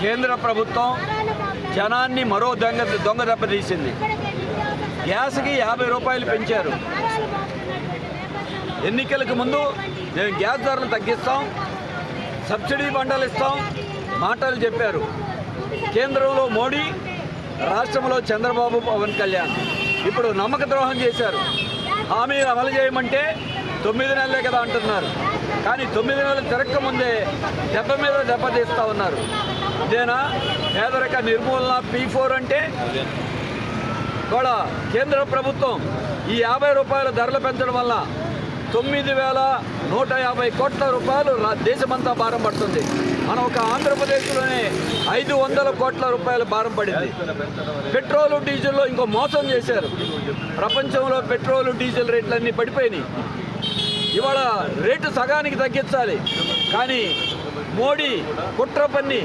కేంద్ర ప్రభుత్వం జనాన్ని మరో దొంగ దొంగ దెబ్బతీసింది గ్యాస్కి యాభై రూపాయలు పెంచారు. ఎన్నికలకు ముందు మేము గ్యాస్ ధరలు తగ్గిస్తాం సబ్సిడీ పంటలు ఇస్తాం మాటలు చెప్పారు. కేంద్రంలో మోడీ రాష్ట్రంలో చంద్రబాబు పవన్ కళ్యాణ్. ఇప్పుడు నమ్మక ద్రోహం చేశారు. హామీలు అమలు చేయమంటే తొమ్మిది నెలలే కదా అంటున్నారు. కానీ తొమ్మిది నెలలు తిరక్క ముందే దెబ్బ మీద దెబ్బ తీస్తూ ఉన్నారు. ఇదేనా? పేదరిక నిర్మూలన పీ ఫోర్ అంటే? కూడా కేంద్ర ప్రభుత్వం ఈ యాభై రూపాయల ధరలు పెంచడం వల్ల తొమ్మిది వేల నూట యాభై కోట్ల రూపాయలు దేశమంతా భారం పడుతుంది. మనం ఒక ఆంధ్రప్రదేశ్లోనే ఐదు వందల కోట్ల రూపాయల భారం పడింది. పెట్రోలు డీజిల్లో ఇంకో మోసం చేశారు. ప్రపంచంలో పెట్రోలు డీజిల్ రేట్లన్నీ పడిపోయినాయి. ఇవాళ రేటు సగానికి తగ్గించాలి. కానీ మోడీ కుట్ర పన్ని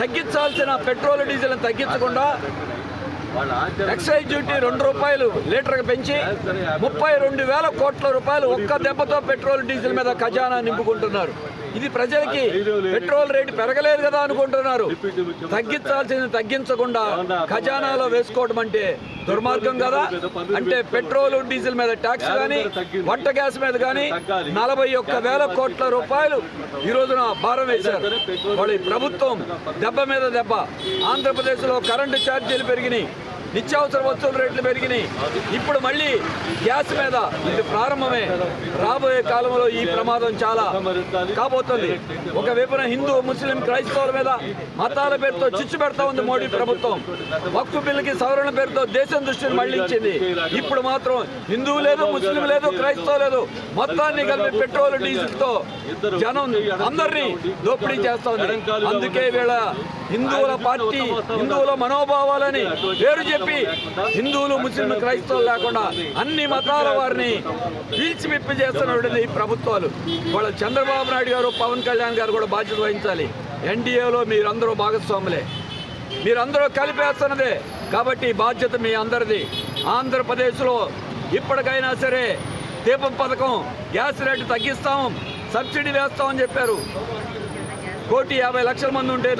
తగ్గించాల్సిన పెట్రోల్ డీజిల్ని తగ్గించకుండా ఎక్సైజ్ డ్యూటీ రెండు రూపాయలు లీటర్కి పెంచి ముప్పై రెండు వేల కోట్ల రూపాయలు ఒక్క దెబ్బతో పెట్రోల్ డీజిల్ మీద ఖజానా నింపుకుంటున్నారు. ఇది ప్రజలకి పెట్రోల్ రేటు పెరగలేదు కదా అనుకుంటున్నారు. తగ్గించాల్సింది తగ్గించకుండా ఖజానాలో వేసుకోవడం అంటే దుర్మార్గం కదా. అంటే పెట్రోల్ డీజిల్ మీద ట్యాక్స్ కానీ వంట గ్యాస్ మీద కానీ నలభై ఒక్క వేల కోట్ల రూపాయలు ఈ రోజున భారం వేశారు. వాళ్ళ ప్రభుత్వం దెబ్బ మీద దెబ్బ. ఆంధ్రప్రదేశ్లో కరెంటు ఛార్జీలు పెరిగినాయి. నిత్యావసర వస్తువుల రేట్లు పెరిగినాయి. ఇప్పుడు మళ్ళీ గ్యాస్ మీద ఇది ప్రారంభమే. రాబోయే కాలంలో ఈ ప్రమాదం చాలా కాబోతుంది. ఒక వైపున హిందూ ముస్లిం క్రైస్తవుల మీద మతాల పేరుతో చిచ్చు పెడతా ఉంది మోడీ ప్రభుత్వం. వక్ఫ్ బిల్లుకి సవరణ పేరుతో దేశం దృష్టిని మళ్ళించింది. ఇప్పుడు మాత్రం హిందువు లేదు ముస్లిం లేదు క్రైస్తవ లేదు. మొత్తాన్ని కలిపి పెట్రోల్ డీజిల్తో జనం అందరినీ దోపిడీ చేస్తోంది. అందుకే వీళ్ళ హిందువుల పార్టీ హిందువుల మనోభావాలని పేరు చెప్పి హిందువులు ముస్లింలు క్రైస్తవులు లేకుండా అన్ని మతాల వారిని పీల్చిమిప్పి చేస్తున్నటువంటి ఈ ప్రభుత్వాలు. వాళ్ళ చంద్రబాబు నాయుడు గారు పవన్ కళ్యాణ్ గారు కూడా బాధ్యత వహించాలి. ఎన్డీఏలో మీరందరూ భాగస్వాములే. మీరందరూ కలిపేస్తున్నదే కాబట్టి బాధ్యత మీ అందరిది. ఆంధ్రప్రదేశ్లో ఇప్పటికైనా సరే దీపం పథకం గ్యాస్ రేటు తగ్గిస్తాం సబ్సిడీ వేస్తామని చెప్పారు. కోటి యాభై లక్షల మంది ఉంటే